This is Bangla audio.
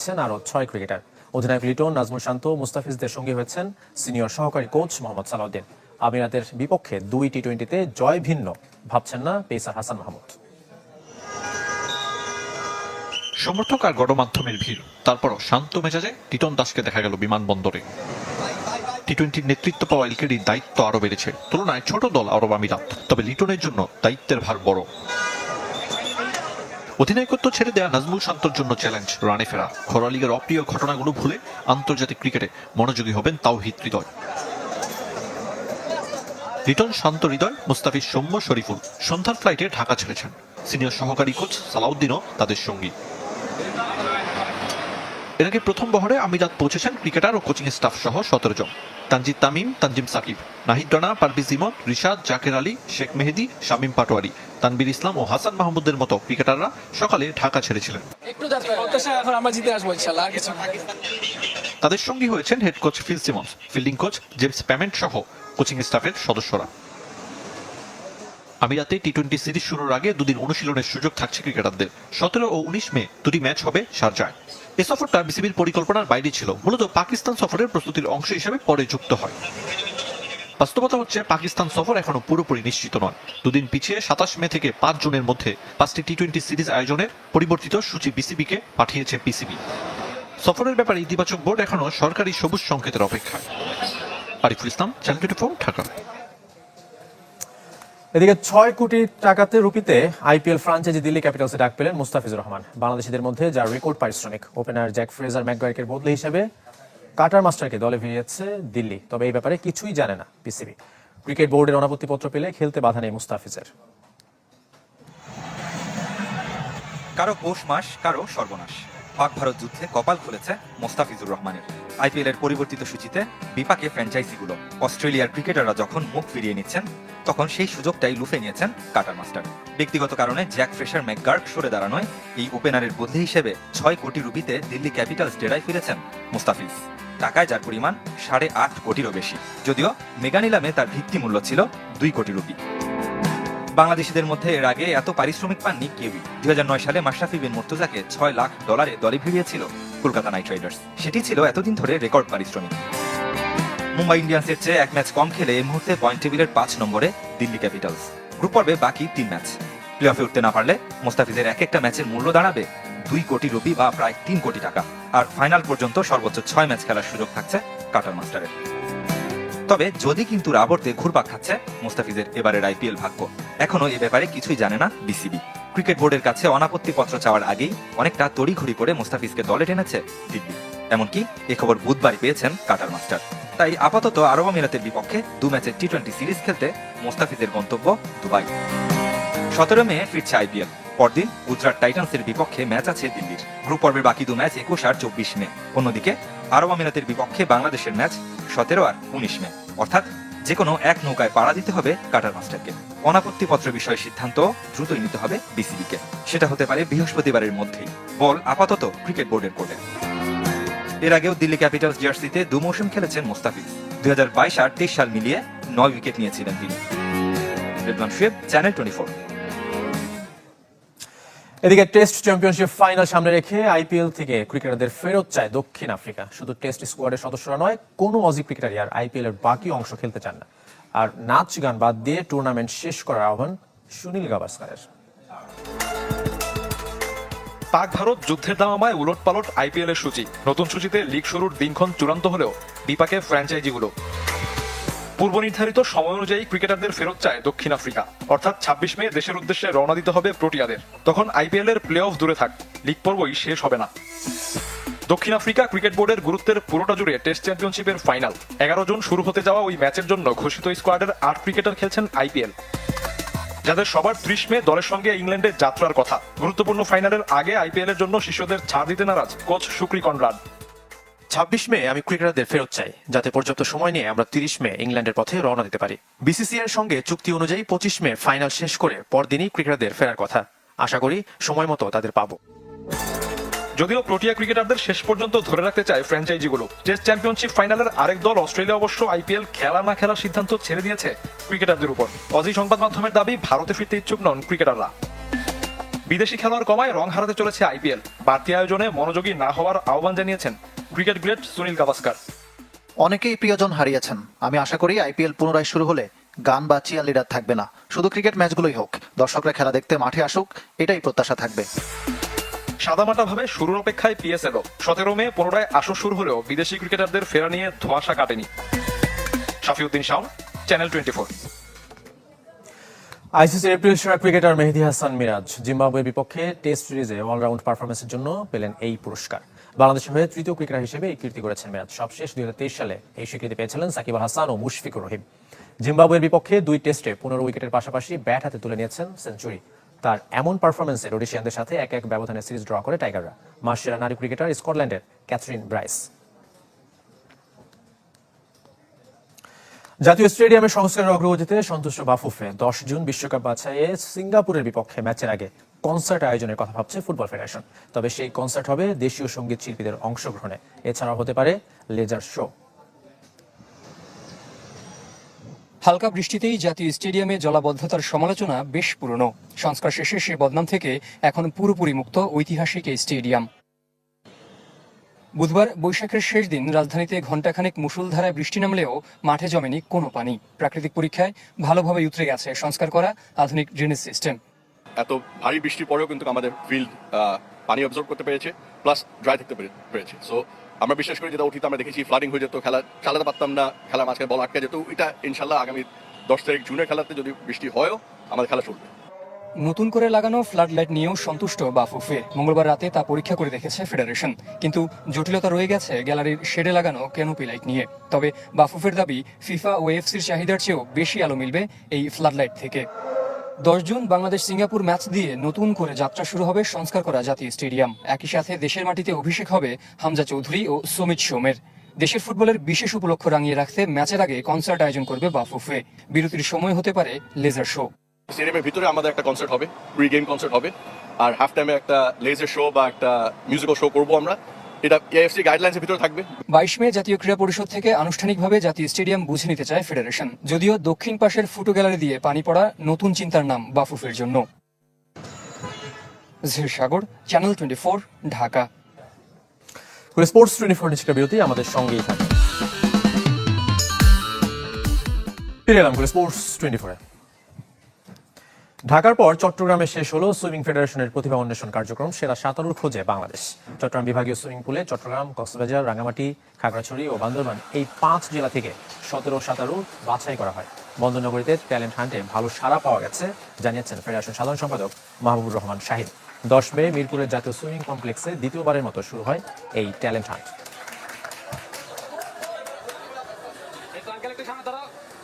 আছেন আরও ছয় ক্রিকেটার। অধিনায়ক লিটন, নাজমুল শান্ত, মুস্তাফিজদের সঙ্গী হয়েছেন সিনিয়র সহকারী কোচ মোহাম্মদ সালাউদ্দিন। আমিরাতের বিপক্ষে দুই টি টোয়েন্টিতে জয় ভিন্ন, ভাবছেন না পেসার হাসান মাহমুদ। সমর্থক আর গণমাধ্যমের ভিড়। তারপরও শান্ত মেজাজে টিটন দাসকে দেখা গেল বিমানবন্দরে। টি টোয়েন্টির নেতৃত্ব পাওয়া এলকেডির দায়িত্ব আরও বেড়েছে। তুলনায় ছোট দল আরব আমিরাত তবে লিটনের জন্য দায়িত্বের ভার বড়। অধিনায়কত্ব ছেড়ে দেয়া নাজমুল শান্তর জন্য চ্যালেঞ্জ রানে ফেরা। ঘরোয়া লিগের অপ্রিয় ঘটনাগুলো ভুলে আন্তর্জাতিক ক্রিকেটে মনোযোগী হবেন তাও হৃদয়। লিটন শান্ত হৃদয়, মুস্তাফিজ সৌম্য, শরীফুল সন্ধ্যার ফ্লাইটে ঢাকা ছেড়েছেন। সিনিয়র সহকারী কোচ সালাউদ্দিনও তাদের সঙ্গী। এর আগে প্রথম বহরে আমিরাত পৌঁছেছেন ক্রিকেটার ও কোচিং স্টাফ সহ সতেরো জন। তানজিদ তামিম তানজিম সাকিব নাহিদ রানা পারভিজ ইমন রিশাদ জাকের আলী শেখ মেহেদি শামীম পাটোয়ারি তানবির ইসলাম ও হাসান মাহমুদের মতো ক্রিকেটাররা সকালে ঢাকা ছেড়েছিলেন। তাদের সঙ্গী হয়েছেন head coach Phil Simmons fielding coach James Pamment সহ কোচিং স্টাফের সদস্যরা। আমিরাতে টি টোয়েন্টি সিরিজ শুরুর আগে দুদিন অনুশীলনের সুযোগ থাকছে ক্রিকেটারদের। সতেরো ও উনিশ মে দুটি ম্যাচ হবে শারজায় এ সফরটা বিসিবির পরিকল্পনার বাইরে ছিল। মূলত পাকিস্তান সফরের প্রস্তুতির অংশ হিসেবে পরে যুক্ত হয়। বাস্তবতা হচ্ছে, পাকিস্তান সফর এখনও পুরোপুরি নিশ্চিত নয়। দুদিন পিছিয়ে সাতাশ মে থেকে পাঁচ জুনের মধ্যে পাঁচটি টি টোয়েন্টি সিরিজ আয়োজনের পরিবর্তিত সূচি বিসিবিকে পাঠিয়েছে পিসিবি সফরের ব্যাপারে ইতিবাচক বোর্ড এখনও সরকারি সবুজ সংকেতের অপেক্ষায়। Ariful Islam, channel twenty Dhaka. এদিকে ছয় কোটি টাকাতে রুপিতে আইপিএল ফ্রাঞ্চাইজি দিল্লি ক্যাপিটালসে ডাক পেলেন মুস্তাফিজুর রহমান। বাংলাদেশিদের মধ্যে যার রেকর্ড পারিশ্রমিক। ওপেনার জ্যাক ফ্রেজার ম্যাকগার্কের বদলে হিসেবে কাটার মাস্টারকে দলে ভিড়িয়েছে দিল্লি। তবে এই ব্যাপারে কিছুই জানে না পিসিবি। ক্রিকেট বোর্ডের অনাপত্তিপত্র পেলে খেলতে বাধা নেই মুস্তাফিজের। কারও পৌষ মাস, কারও সর্বনাশ। পাক ভারত যুদ্ধে কপাল খুলেছে মোস্তাফিজুর রহমানের। আইপিএল এর পরিবর্তিত সূচিতে বিপাকে ফ্র্যাঞ্চাইজিগুলো। অস্ট্রেলিয়ার ক্রিকেটাররা যখন মুখ ফিরিয়ে নিচ্ছেন, তখন সেই সুযোগটাই লুফে নিয়েছেন কাটার মাস্টার। ব্যক্তিগত কারণে জ্যাক ফ্রেশার ম্যাকগার্ক সরে দাঁড়ানোয় এই ওপেনারের বদলি হিসেবে ছয় কোটি রুপিতে দিল্লি ক্যাপিটালস ডেরায় ফিরেছেন মুস্তাফিজ। টাকায় যার পরিমাণ সাড়ে আট কোটিরও বেশি। যদিও মেগা নিলামে তার ভিত্তিমূল্য ছিল দুই কোটি রুপি। বাংলাদেশিদের মধ্যে এর আগে এত পারিশ্রমিক পাননি কেউই। দুই হাজার নয় সালে মাশরাফি বিন মুর্তজাকে ছয় লাখ ডলারে দলে ভিড়িয়েছিল কলকাতা নাইট রাইডার্স। সেটি ছিল এতদিন ধরে রেকর্ড পারিশ্রমিক। মুম্বাই ইন্ডিয়ান্সের চেয়ে এক ম্যাচ কম খেলে এই মুহূর্তে পয়েন্ট টেবিলের পাঁচ নম্বরে দিল্লি ক্যাপিটালস। গ্রুপ পর্বে বাকি তিন ম্যাচ। প্লে অফে উঠতে না পারলে মোস্তাফিজের এক একটা ম্যাচের মূল্য দাঁড়াবে দুই কোটি রুপি বা প্রায় তিন কোটি টাকা। আর ফাইনাল পর্যন্ত সর্বোচ্চ ছয় ম্যাচ খেলার সুযোগ থাকছে কাটার মাস্টারের। তবে যদি কিন্তু রাবর্তে ঘুরপাক খাচ্ছে, মুস্তাফিজের এবারের আইপিএল ভাগ্য। এখনও এ ব্যাপারে কিছুই জানে না বিসিবি। ক্রিকেট বোর্ডের কাছে অনাপত্তি পত্র চাওয়ার আগেই অনেকটা তড়িঘড়ি করে মুস্তাফিজকে দলে টেনেছে দিল্লি। এমনকি এ খবর বুধবার পেয়েছেন কাটার মাস্টার। তাই আপাতত আরব আমিরাতের বিপক্ষে দু ম্যাচের টি টোয়েন্টি সিরিজ খেলতে মুস্তাফিজের গন্তব্য দুবাই। সতেরো মে ফিরছে আইপিএল। পরদিন গুজরাট টাইটান্সের বিপক্ষে ম্যাচ আছে দিল্লির। গ্রুপ পর্বের বাকি দু ম্যাচ একুশ আর চব্বিশ মে। অন্যদিকে আরব আমিরাতের বিপক্ষে বাংলাদেশের ম্যাচ সতেরো আর উনিশ মে। অর্থাৎ যে কোনো এক নৌকায় পাড়া দিতে হবে কাটার মাস্টারকে। অনাপত্তিপত্র বিষয়ে সিদ্ধান্ত দ্রুতই নিতে হবে বিসিবিকে। সেটা হতে পারে বৃহস্পতিবারের মধ্যেই। বল আপাতত ক্রিকেট বোর্ডের কোর্টে। এর আগেও দিল্লি ক্যাপিটালস জার্সিতে দু মৌসুম খেলেছেন মুস্তাফিজ। দুই হাজার বাইশ আর তেইশ সাল মিলিয়ে নয় উইকেট নিয়েছিলেন তিনি। Redwan Shuaib channel twenty four. এদিকে টেস্ট চ্যাম্পিয়নশিপ ফাইনাল সামনে রেখে আইপিএল থেকে ক্রিকেটারদের ফেরত চায় দক্ষিণ আফ্রিকা। শুধু টেস্ট স্কোয়াডের সদস্যরা নয়, কোনো অজি ক্রিকেটারই আর আইপিএল এর বাকি অংশ খেলতে চান না। আর নাচ গান বাদ দিয়ে টুর্নামেন্ট শেষ করার আহ্বান সুনীল গাভাস্কারের। পাক ভারত যুদ্ধের দামামায় উলট পালট আইপিএল এর সূচি। নতুন সূচিতে লিগ শুরুর দিনক্ষণ চূড়ান্ত হলেও বিপাকে ফ্র্যাঞ্চাইজিগুলো পূর্ব নির্ধারিত সময় অনুযায়ী ক্রিকেটারদের ফেরত চায় দক্ষিণ আফ্রিকা। অর্থাৎ ছাব্বিশ মে দেশের উদ্দেশ্যে রওনা দিতে হবে প্রোটিয়াদের। তখন আইপিএল এর প্লে অফ দূরে থাক। লিগ পর্বই শেষ হবে না। দক্ষিণ আফ্রিকা ক্রিকেট বোর্ডের গুরুত্বের পুরোটা জুড়ে টেস্ট চ্যাম্পিয়নশিপের ফাইনাল। এগারো জন শুরু হতে যাওয়া ওই ম্যাচের জন্য ঘোষিত স্কোয়াডের আট ক্রিকেটার খেলছেন আইপিএল। যাদের সবার ত্রিশ মে দলের সঙ্গে ইংল্যান্ডে যাত্রার কথা। গুরুত্বপূর্ণ ফাইনালের আগে আইপিএল এর জন্য শিষ্যদের ছাড় দিতে নারাজ কোচ সুক্রি কনরাড ছাব্বিশ মে আমি ক্রিকেটারদের ফেরত চাই, যাতে পর্যাপ্ত সময় নিয়ে আমরা তিরিশ মে ইংল্যান্ডের পথে রওনা দিতে পারি। বিসিসিআই এর সঙ্গে চুক্তি অনুযায়ী পঁচিশ মে ফাইনাল শেষ করে পরদিনই ক্রিকেটারদের ফেরার কথা। আশা করি সময় মতো তাদের পাবো। যদিও প্রোটিয়া ক্রিকেটারদের শেষ পর্যন্ত ধরে রাখতে চায় ফ্র্যাঞ্চাইজিগুলো, টেস্ট চ্যাম্পিয়নশিপ ফাইনালের আরেক দল অস্ট্রেলিয়া অবশ্য আইপিএল খেলা না খেলার সিদ্ধান্ত ছেড়ে দিয়েছে ক্রিকেটারদের উপর। অজি সংবাদ মাধ্যমের দাবি, ভারতে ফিরতে ইচ্ছুক নন ক্রিকেটাররা। বিদেশি খেলোয়াড় কমায় রং হারাতে চলেছে আইপিএল। বাড়তি আয়োজনে মনোযোগী না হওয়ার আহ্বান জানিয়েছেন ক্রিকেট গ্রেট সুনীল গাভাস্কার। অনেকেই প্রিয়জন হারিয়েছেন। আমি আশা করি আইপিএল পুনরায় শুরু হলে গান বা চিয়ার লিডার থাকবে না। শুধু ক্রিকেট ম্যাচগুলোই হোক দর্শকরা খেলা দেখতে মাঠে আসুক এটাই প্রত্যাশা থাকবে। সাদামাটা ভাবে শুরুর অপেক্ষায় পিএসএলও সতেরো মে পুনরায় আসর শুরু হলেও বিদেশি ক্রিকেটারদের ফেরা নিয়ে ধোঁয়াশা কাটেনি। Shafiuddin Shah channel twenty four আইসিসির এপ্রিল সেরা ক্রিকেটার মেহেদি হাসান মিরাজ জিম্বাবুয়ের বিপক্ষে টেস্ট সিরিজে অলরাউন্ড পারফরমেন্সের জন্য পেলেন এই পুরস্কার। বাংলাদেশের হয়ে তৃতীয় ক্রিকেটার হিসেবে এই কীর্তি করেছেন মিরাজ সবশেষ দুই সালে। এই স্বীকৃতি পেয়েছিলেন সাকিব আল হাসান ও মুশফিকুর রহিম। জিম্বাবুয়ের বিপক্ষে দুই টেস্টে পনেরো উইকেটের পাশাপাশি ব্যাট হাতে তুলে নিয়েছেন সেঞ্চুরি। তার এমন পারফরমেন্সে রোডিশিয়ানদের সাথে এক এক ব্যবধানে সিরিজ ড্র করে টাইগাররা। মাসসেরা নারী ক্রিকেটার স্কটল্যান্ডের ক্যাথরিন ব্রাইস। জাতীয় স্টেডিয়ামের সংস্কারের অগ্রগতিতে সন্তুষ্ট বাফুফে দশ জুন বিশ্বকাপ বাছাইয়ে সিঙ্গাপুরের বিপক্ষে ম্যাচের আগে কনসার্ট আয়োজনের কথা ভাবছে ফুটবল ফেডারেশন। তবে সেই কনসার্ট হবে দেশীয় সংগীত শিল্পীদের অংশগ্রহণে। এছাড়াও হতে পারে লেজার শো। হালকা বৃষ্টিতেই জাতীয় স্টেডিয়ামে জলাবদ্ধতার সমালোচনা বেশ পুরনো। সংস্কার শেষে সে বদনাম থেকে এখন পুরোপুরি মুক্ত ঐতিহাসিক এই স্টেডিয়াম। বুধবার বৈশাখের শেষ দিন রাজধানীতে ঘণ্টাখানেক মুষলধারায় বৃষ্টি নামলেও মাঠে জমেনি কোনো পানি। প্রাকৃতিক পরীক্ষায় ভালোভাবে উতরে গেছে সংস্কার করা আধুনিক ড্রেনেজ সিস্টেম। এত ভারী বৃষ্টির পরেও কিন্তু আমাদের ফিল্ড পানি অবজর্ভ করতে পেরেছে প্লাস ড্রাই থাকতে পেরেছে। সো আমরা বিশ্বাস করি যেটা অতীতে আমরা দেখেছি ফ্লাডিং হয়ে যেত, খেলা চালাতে পারতাম না খেলা মাঝখানে বল আটকে যেত। এটা ইনশাল্লাহ আগামী দশ তারিখ জুনের খেলাতে যদি বৃষ্টি হয়ও, আমাদের খেলা চলবে। নতুন করে লাগানো ফ্লাড লাইট নিয়েও সন্তুষ্ট বাফুফে। মঙ্গলবার রাতে তা পরীক্ষা করে দেখেছে ফেডারেশন কিন্তু জটিলতা রয়ে গেছে গ্যালারির শেডে লাগানো ক্যানোপি লাইট নিয়ে। তবে বাফুফের দাবি ফিফা ও এফসির চাহিদার চেয়েও বেশি আলো মিলবে এই ফ্লাড লাইট থেকে। দশ জুন বাংলাদেশ সিঙ্গাপুর ম্যাচ দিয়ে নতুন করে যাত্রা শুরু হবে সংস্কার করা জাতীয় স্টেডিয়াম। একই সাথে দেশের মাটিতে অভিষেক হবে হামজা চৌধুরী ও সুমিত সোমের। দেশের ফুটবলের বিশেষ উপলক্ষ রাঙিয়ে রাখতে ম্যাচের আগে কনসার্ট আয়োজন করবে বাফুফে। বিরতির সময় হতে পারে লেজার শো। স্টেডিয়ামের ভিতরে আমাদের একটা কনসার্ট হবে প্রি গেম কনসার্ট হবে। আর হাফ টাইমে একটা লেজার শো বা একটা মিউজিক্যাল শো করব আমরা। এটা এএফসি গাইডলাইন্সের ভিতরে থাকবে। বাইশ মে জাতীয় ক্রীড়া পরিষদ থেকে আনুষ্ঠানিকভাবে জাতীয় স্টেডিয়াম বুঝে নিতে চায় ফেডারেশন। যদিও দক্ষিণ পাশের ফুটো গ্যালারি দিয়ে পানি পড়া নতুন চিন্তার নাম বাফুফের জন্য। Zahir Sagar channel twenty Dhaka. Sports twenty four নিষ্ক্রিয় বিরতি আমাদের সঙ্গেই থাকে ফিরে এলাম স্পোর্টস টোয়েন্টি ফোরে ঢাকার পর চট্টগ্রামে শেষ হলো সুইমিং ফেডারেশনের প্রতিভা অন্বেষণ কার্যক্রম, সেরা সাঁতারুর খোঁজে বাংলাদেশ। চট্টগ্রাম বিভাগীয় সুইমিং পুলে চট্টগ্রাম, কক্সবাজার রাঙামাটি খাগড়াছড়ি ও বান্দরবান এই পাঁচ জেলা থেকে সতেরো সাঁতারু বাছাই করা হয়। বন্দরনগরীতে ট্যালেন্ট হান্টে ভালো সাড়া পাওয়া গেছে, জানিয়েছেন ফেডারেশন সাধারণ সম্পাদক মাহবুবুর রহমান শাহিদ দশ মে মিরপুরের জাতীয় সুইমিং কমপ্লেক্সে দ্বিতীয়বারের মতো শুরু হয় এই ট্যালেন্ট হান্ট।